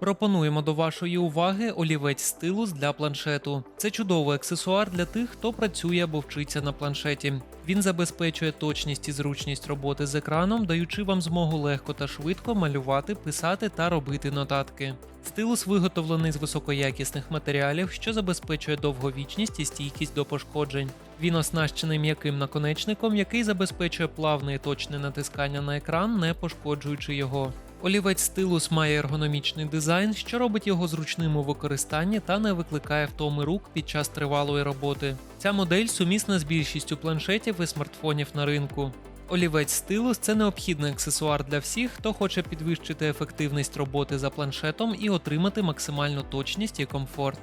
Пропонуємо до вашої уваги олівець стилус для планшету. Це чудовий аксесуар для тих, хто працює або вчиться на планшеті. Він забезпечує точність і зручність роботи з екраном, даючи вам змогу легко та швидко малювати, писати та робити нотатки. Стилус виготовлений з високоякісних матеріалів, що забезпечує довговічність і стійкість до пошкоджень. Він оснащений м'яким наконечником, який забезпечує плавне і точне натискання на екран, не пошкоджуючи його. Олівець стилус має ергономічний дизайн, що робить його зручним у використанні та не викликає втоми рук під час тривалої роботи. Ця модель сумісна з більшістю планшетів і смартфонів на ринку. Олівець стилус це необхідний аксесуар для всіх, хто хоче підвищити ефективність роботи за планшетом і отримати максимальну точність і комфорт.